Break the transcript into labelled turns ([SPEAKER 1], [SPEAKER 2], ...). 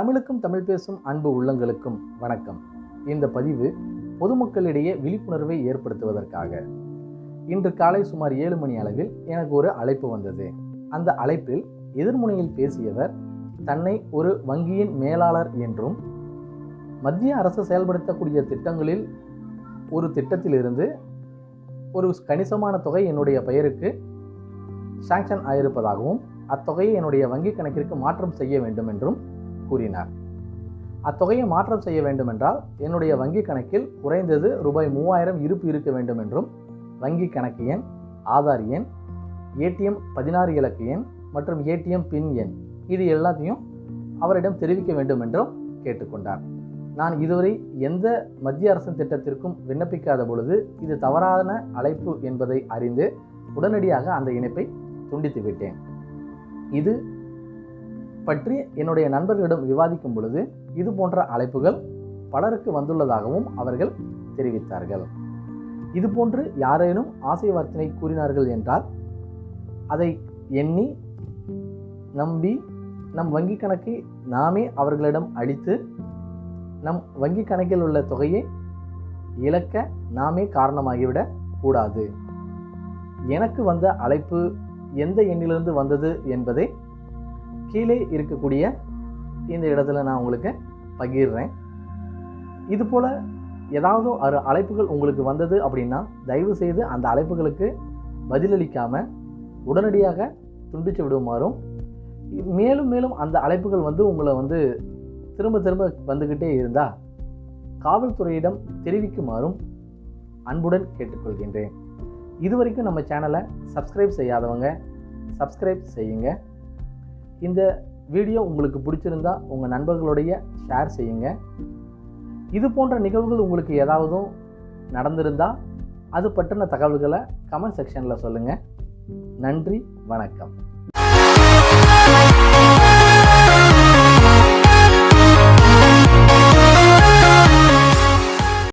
[SPEAKER 1] தமிழுக்கும் தமிழ் பேசும் அன்பு உள்ளங்களுக்கும் வணக்கம். இந்த பதிவு பொதுமக்களிடையே விழிப்புணர்வை ஏற்படுத்துவதற்காக. இன்று காலை சுமார் ஏழு மணி அளவில் எனக்கு ஒரு அழைப்பு வந்தது. அந்த அழைப்பில் எதிர்முனையில் பேசியவர் தன்னை ஒரு வங்கியின் மேலாளர் என்றும் மத்திய அரசு செயல்படுத்தக்கூடிய திட்டங்களில் ஒரு திட்டத்திலிருந்து ஒரு கணிசமான தொகை என்னுடைய பெயருக்கு சாங்ஷன் ஆயிருப்பதாகவும் அத்தொகையை என்னுடைய வங்கி கணக்கிற்கு மாற்றம் செய்ய வேண்டும் என்றும் கூறினார். அத்தொகையை மாற்றம் செய்ய வேண்டுமென்றால் என்னுடைய வங்கி கணக்கில் குறைந்தது ரூபாய் மூவாயிரம் இருப்பு இருக்க வேண்டும் என்றும் வங்கி கணக்கு எண் ஆதார் எண் ஏடிஎம் பதினாறு இலக்கு எண் மற்றும் ஏடிஎம் பின் எண். இது எல்லாத்தையும் அவரிடம் தெரிவிக்க வேண்டும் என்றும் கேட்டுக்கொண்டார். நான் இதுவரை எந்த மத்திய அரசின் திட்டத்திற்கும் விண்ணப்பிக்காத பொழுது இது தவறான அழைப்பு என்பதை அறிந்து உடனடியாக அந்த இணைப்பை துண்டித்து விட்டேன். இது பற்றி என்னுடைய நண்பர்களிடம் விவாதிக்கும் பொழுது இது போன்ற அழைப்புகள் பலருக்கு வந்துள்ளதாகவும் அவர்கள் தெரிவித்தார்கள். இது போன்று யாரேனும் ஆசை வார்த்தை கூறினார்கள் என்றால் அதை எண்ணி நம்பி நம் வங்கி கணக்கை நாமே அவர்களிடம் அளித்து நம் வங்கி கணக்கில் உள்ள தொகையை இழக்க நாமே காரணமாகிவிடக் கூடாது. எனக்கு வந்த அழைப்பு எந்த எண்ணிலிருந்து வந்தது என்பதை கீழே இருக்கக்கூடிய இந்த இடத்துல நான் உங்களுக்கு பகிர்றேன். இது போல் ஏதாவது ஒரு அழைப்புகள் உங்களுக்கு வந்தது அப்படின்னா தயவு செய்து அந்த அழைப்புகளுக்கு பதிலளிக்காமல் உடனடியாக துண்டித்து விடுமாறும். மேலும் மேலும் அந்த அழைப்புகள் வந்து உங்களை வந்து திரும்ப திரும்ப வந்துக்கிட்டே இருந்தால் காவல்துறையிடம் தெரிவிக்குமாறும் அன்புடன் கேட்டுக்கொள்கின்றேன். இதுவரைக்கும் நம்ம சேனலை சப்ஸ்கிரைப் செய்யாதவங்க சப்ஸ்கிரைப் செய்யுங்க. இந்த வீடியோ உங்களுக்கு பிடிச்சிருந்தா உங்கள் நண்பர்களுடைய ஷேர் செய்யுங்க. இது போன்ற நிகழ்வுகள் உங்களுக்கு ஏதாவதும் நடந்திருந்தால் அது பற்றின தகவல்களை கமெண்ட் செக்ஷனில் சொல்லுங்கள் நன்றி வணக்கம்.